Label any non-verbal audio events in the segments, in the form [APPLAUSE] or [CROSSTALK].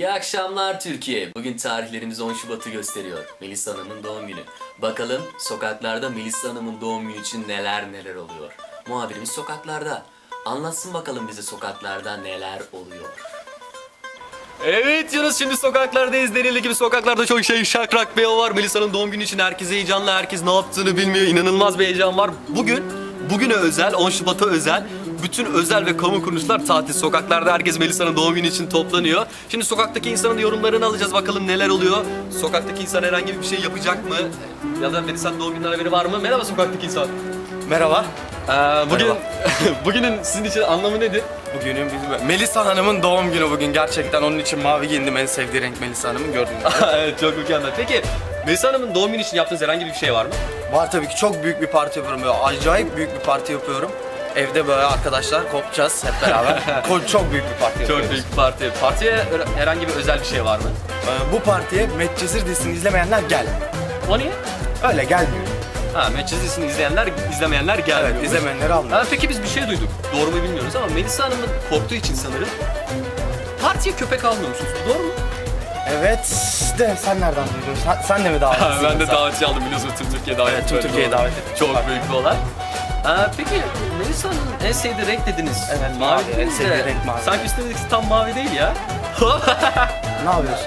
İyi akşamlar Türkiye. Bugün tarihlerimiz 10 Şubat'ı gösteriyor. Melisa Hanım'ın doğum günü. Bakalım sokaklarda Melisa Hanım'ın doğum günü için neler neler oluyor. Muhabirimiz sokaklarda. Anlatsın bakalım bize sokaklarda neler oluyor. Evet Yunus şimdi sokaklardayız. Denildiği gibi sokaklarda çok şey şakrak beo var. Melisa'nın doğum günü için herkes heyecanlı. Herkes ne yaptığını bilmiyor. İnanılmaz bir heyecan var. Bugün, bugüne özel, 10 Şubat'a özel bütün özel ve kamu kuruluşlar tatil. Sokaklarda herkes Melisa'nın doğum günü için toplanıyor. Şimdi sokaktaki insanın yorumlarını alacağız. Bakalım neler oluyor. Sokaktaki insan herhangi bir şey yapacak mı? Ya da Melisa'nın doğum günden haberi var mı? Merhaba sokaktaki insan. Merhaba. Ee, bugün, [LAUGHS] bugünün sizin için anlamı nedir? Bugünün bizim... Melisa Hanım'ın doğum günü bugün. Gerçekten onun için mavi giyindim. En sevdiği renk Melisa Hanım'ın gördüğünüz gibi. [LAUGHS] evet çok mükemmel. Peki Melisa Hanım'ın doğum günü için yaptığınız herhangi bir şey var mı? Var tabii ki çok büyük bir parti yapıyorum. Böyle acayip büyük bir parti yapıyorum. Evde böyle arkadaşlar kopacağız hep beraber. [LAUGHS] Ko- çok büyük bir parti yapıyoruz. Çok büyük bir parti. Partiye herhangi bir özel bir şey var mı? Ee, bu partiye Medcezir dizisini izlemeyenler gel. O niye? Öyle gelmiyor. Ha, Manchester dizisini izleyenler, izlemeyenler gelmiyor. Evet, izlemeyenleri almıyor. Ha, peki biz bir şey duyduk. Doğru mu bilmiyoruz ama Melisa Hanım'ın korktuğu için sanırım partiye köpek almıyor musunuz? Doğru mu? Evet de sen nereden duydun? Sen, sen de mi davet ettin? ben de davetçi aldım biliyorsunuz tüm Türkiye davet Evet, tüm. Türkiye'yi davet ettim. Çok büyük bir olay. Aa, peki Melisa Hanım'ın en sevdiği renk dediniz. Evet, mavi mavi. En dediniz sevdiği de renk mavi. Sanki üstündeki tam mavi değil ya. [LAUGHS] Ne yapıyorsun?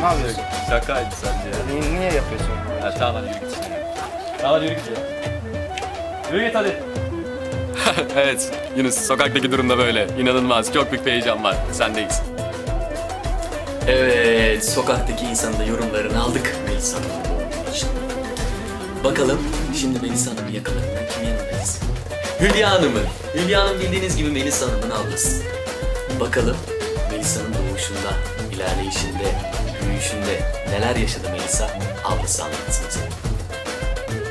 ne yapıyorsun? Şakaydı sence ya. Niye, niye yapıyorsun? Ha, tamam hadi yürü git. Tamam hadi yürü git ya. Yürü git hadi. [LAUGHS] evet Yunus sokaktaki durum da böyle. İnanılmaz çok büyük bir heyecan var. Sendeyiz. Evet sokaktaki insanın da yorumlarını aldık Melisa Hanım'ın doğum günü için. Bakalım şimdi Melisa Hanım'ın yakalarından kim yanındayız? Hülya Hanım'ın. Hülya Hanım bildiğiniz gibi Melisa Hanım'ın ablası. Bakalım Melisa'nın doğuşunda, ilerleyişinde, büyüyüşünde neler yaşadı Melisa? Ablası anlatsın bize.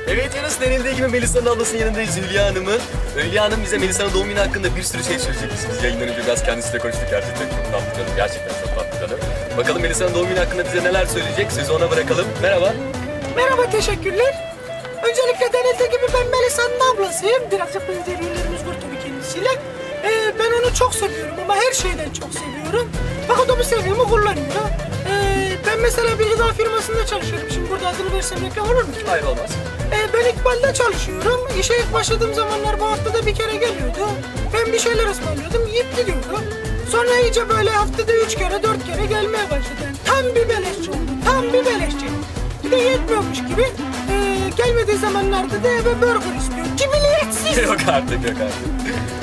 Evet Yunus denildiği gibi Melisa'nın ablasının yanındayız Hülya Hanım'ın. Hülya Hanım bize Melisa'nın doğum günü hakkında bir sürü şey söyleyecek. Biz yayından önce biraz kendisiyle konuştuk. Gerçekten çok tatlı canım. Gerçekten çok tatlı canım. Bakalım Melisa'nın doğum günü hakkında bize neler söyleyecek. Sözü ona bırakalım. Merhaba. Merhaba, teşekkürler. Öncelikle denildiği gibi ben Melisa'nın ablasıyım. Birazcık benzerliklerimiz var tabii kendisiyle. Ee, ben onu çok seviyorum ama her şeyden çok seviyorum. Fakat o bu sevgimi kullanıyor. Ee, ben mesela bir gıda firmasında çalışıyorum. Şimdi burada adını versem reklam olur mu? Hayır olmaz. Ee, ben İkbal'de çalışıyorum. İşe ilk başladığım zamanlar bu haftada bir kere geliyordu. Ben bir şeyler ısmarlıyordum, yiyip gidiyordu. Sonra iyice böyle haftada zamanlarda da eve burger istiyor. Cibiliyetsiz. yok artık yok artık.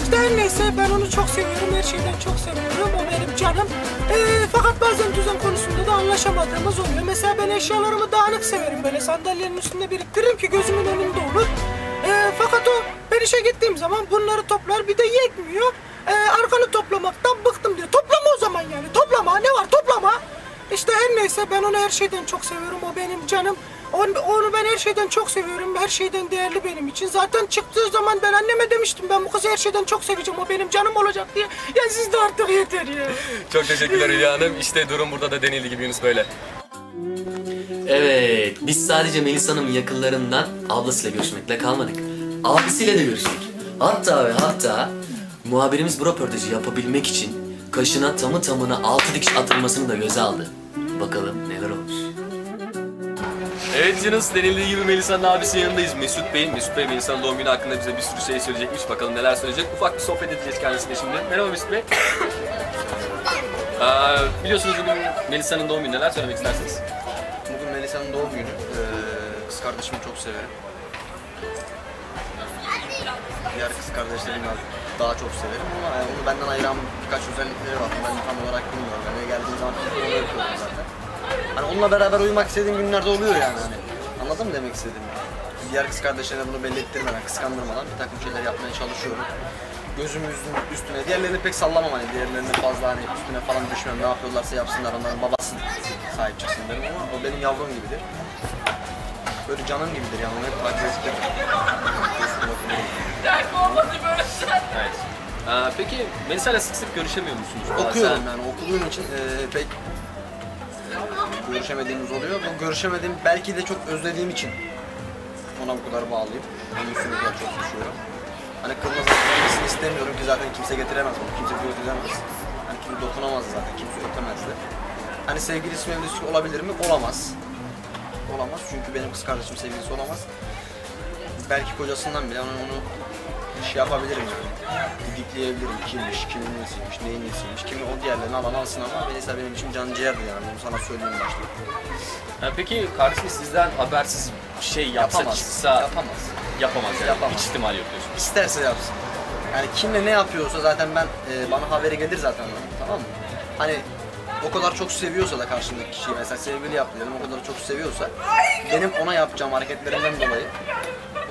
İşte her neyse ben onu çok seviyorum, her şeyden çok seviyorum. O benim canım. Ee, fakat bazen düzen konusunda da anlaşamadığımız oluyor. Mesela ben eşyalarımı dağınık severim böyle sandalyenin üstünde biriktiririm ki gözümün önünde olur. Ee, fakat o ben işe gittiğim zaman bunları toplar bir de yetmiyor. Ee, arkanı toplamaktan bıktım diyor. Toplama o zaman yani toplama ne var toplama. İşte her neyse ben onu her şeyden çok seviyorum. O benim canım. Onu, onu ben her şeyden çok seviyorum. Her şeyden değerli benim için. Zaten çıktığı zaman ben anneme demiştim. Ben bu kızı her şeyden çok seveceğim. O benim canım olacak diye. Ya siz de artık yeter ya. [LAUGHS] Çok teşekkürler Hülya Hanım. İşte durum burada da denildiği gibi Yunus böyle. Evet, biz sadece Melisa Hanım'ın yakınlarından ablasıyla görüşmekle kalmadık. Abisiyle de görüştük. Hatta ve hatta muhabirimiz bu röportajı yapabilmek için kaşına tamı tamına altı dikiş atılmasını da göze aldı. Bakalım neler olmuş. Evet Yunus denildiği gibi Melisa'nın abisinin yanındayız. Mesut Bey. Mesut Bey Melisa'nın doğum günü hakkında bize bir sürü şey söyleyecekmiş. Bakalım neler söyleyecek. Ufak bir sohbet edeceğiz kendisiyle şimdi. Merhaba Mesut Bey. [COUGHS] Aa, biliyorsunuz bugün Melisa'nın doğum günü. Neler söylemek istersiniz? Bugün Melisa'nın doğum günü. Ee, kız kardeşimi çok severim. Diğer kız kardeşlerimden daha çok severim ama yani onu benden ayıran birkaç özellikleri var. Ben tam olarak bilmiyorum. Eve geldiğim zaman onu yapıyorum zaten. Hani onunla beraber uyumak istediğim günlerde oluyor yani hani. Anladın mı demek istediğimi? Diğer kız kardeşlerine bunu belli ettirmeden, kıskandırmadan bir takım şeyler yapmaya çalışıyorum. Gözüm yüzüm üstüne, diğerlerini pek sallamam hani diğerlerine fazla hani üstüne falan düşmem, ne yapıyorlarsa yapsınlar onların babası sahip çıksın derim ama o benim yavrum gibidir. Böyle canım gibidir yani onu hep takip ettim. [LAUGHS] Evet. Aa, peki Melisa'yla sık sık görüşemiyor musunuz? Okuyorum yani okuduğum için eee, pek görüşemediğimiz oluyor. Bu görüşemediğim belki de çok özlediğim için ona bu kadar bağlıyım. Onun üstüne bu kadar çok düşüyorum. Hani kırmızı gitmesini istemiyorum ki zaten kimse getiremez bunu. Kimse ötemez. Hani kimse dokunamaz zaten. Kimse ötemez de. Hani sevgilisi mevlisi olabilir mi? Olamaz. Olamaz çünkü benim kız kardeşim sevgilisi olamaz. Belki kocasından bile onu, onu şey yapabilirim yani. Didikleyebilirim. Kimmiş, kimin nesiymiş, neyin nesiymiş. Kimi o diğerlerini alan alsın ama Melisa benim için can ciğerdi yani. Bunu sana söyleyeyim başta. Ha, peki kardeşiniz sizden habersiz bir şey yapsa Yapamaz. çıksa Yapamaz. yapamaz yani. Yapamaz. Hiç ihtimal yok diyorsun. İsterse yapsın. Yani kimle ne yapıyorsa zaten ben e, bana haberi gelir zaten onun, tamam mı? Hani o kadar çok seviyorsa da karşımdaki kişiyi mesela sevgili yap diyelim o kadar çok seviyorsa benim ona yapacağım hareketlerimden dolayı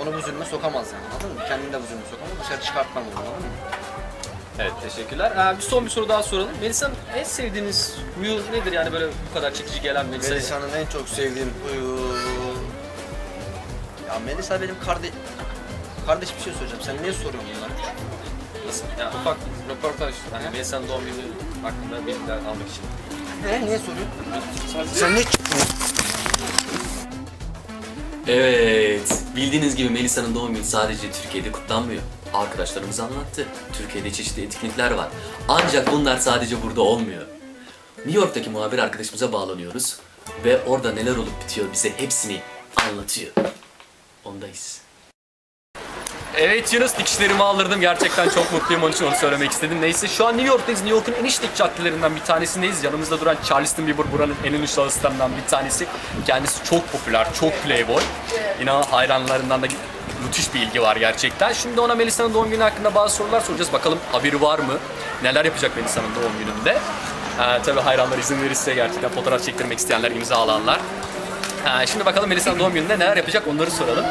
onu bu zulme sokamaz yani anladın mı? Kendini de bu zulme sokamaz dışarı çıkartmam onu anladın mı? Evet teşekkürler. Ha, bir son bir soru daha soralım. Melisa'nın en sevdiğiniz huyu nedir yani böyle bu kadar çekici gelen Melisa? Melisa'nın en çok sevdiğim huyu... Ya Melisa benim kardeş... Kardeş bir şey söyleyeceğim. Sen niye soruyorsun bunları? Nasıl? Yani ufak röportaj. Yani Melisa'nın doğum günü hakkında bilgiler almak için. Ne? Niye soruyorsun? Sen niye Evet, bildiğiniz gibi Melisa'nın doğum günü sadece Türkiye'de kutlanmıyor. Arkadaşlarımız anlattı. Türkiye'de çeşitli etkinlikler var. Ancak bunlar sadece burada olmuyor. New York'taki muhabir arkadaşımıza bağlanıyoruz ve orada neler olup bitiyor bize hepsini anlatıyor. Ondayız. Evet Yunus dikişlerimi aldırdım. Gerçekten çok mutluyum onun için onu söylemek istedim. Neyse şu an New York'tayız. New York'un en işlek caddelerinden bir tanesindeyiz. Yanımızda duran Charleston Bieber buranın en ünlü şahıslarından bir tanesi. Kendisi çok popüler, çok playboy. İnan hayranlarından da müthiş bir ilgi var gerçekten. Şimdi ona Melisa'nın doğum günü hakkında bazı sorular soracağız. Bakalım haberi var mı? Neler yapacak Melisa'nın doğum gününde? Ee, tabii hayranlar izin verirse gerçekten fotoğraf çektirmek isteyenler, imza alanlar. Ee, şimdi bakalım Melisa'nın doğum gününde neler yapacak onları soralım.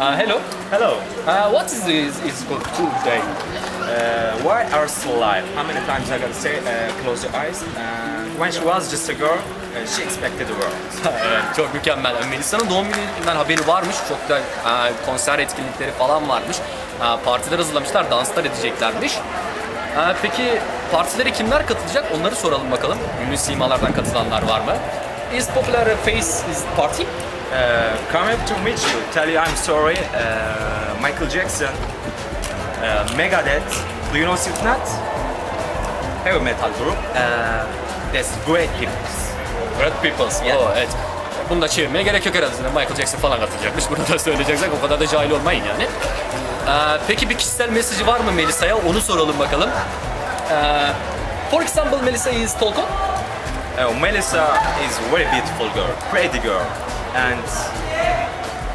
Ee, hello. Hello. Uh, what is is, is good today? Uh, why are still alive? How many times I gotta say? Uh, close your eyes. And when she was just a girl, uh, she expected the world. [LAUGHS] evet, çok mükemmel. Melisa'nın doğum gününden haberi varmış. Çok da e, konser etkinlikleri falan varmış. E, partiler hazırlamışlar, danslar edeceklermiş. E, peki partilere kimler katılacak? Onları soralım bakalım. Ünlü simalardan katılanlar var mı? Is popular face is party? Uh, coming to meet you, tell you I'm sorry. Uh, Michael Jackson, uh, Megadeth. Do you know Slipknot? Heavy metal group. Uh, that's great hippies. Red Peoples. Yeah. Oo, evet. Bunu da çevirmeye gerek yok herhalde. Michael Jackson falan katılacakmış. [LAUGHS] Bunu da söyleyeceksek o kadar da cahil olmayın yani. Ee, peki bir kişisel mesajı var mı Melisa'ya? Onu soralım bakalım. Ee, for example, Melissa is Tolkien. Uh, Melissa is a very beautiful girl, pretty girl, and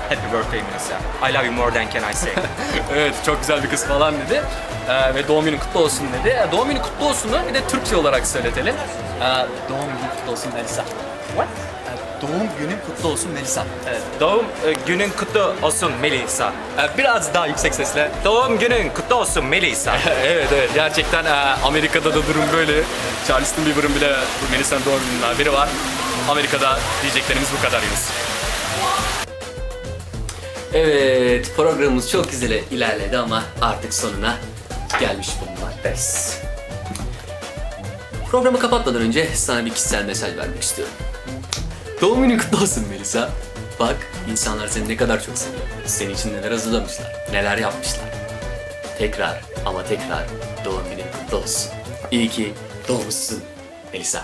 happy birthday, Melissa. I love you more than can I say. [LAUGHS] evet, çok güzel bir kız falan dedi. Ee, ve doğum günün kutlu olsun dedi. Ee, doğum günü kutlu olsun'u bir de Türkçe olarak söyletelim. Ee, doğum günün kutlu olsun Melisa. What? Ee, doğum günün kutlu olsun Melisa. Evet, Doğum e, günün kutlu olsun Melisa. Ee, biraz daha yüksek sesle. Doğum günün kutlu olsun Melisa. [LAUGHS] evet evet gerçekten e, Amerika'da da durum böyle. Charleston Bieber'ın bile bu Melisa'nın doğum gününün haberi var. Amerika'da diyeceklerimiz bu kadar Yunus. Evet programımız çok güzel ilerledi ama artık sonuna gelmiş bulunmaktayız. Programı kapatmadan önce sana bir kişisel mesaj vermek istiyorum. Doğum günün kutlu olsun Melisa. Bak insanlar seni ne kadar çok seviyor. Senin için neler hazırlamışlar, neler yapmışlar. Tekrar ama tekrar doğum günün kutlu olsun. İyi ki doğmuşsun Melisa.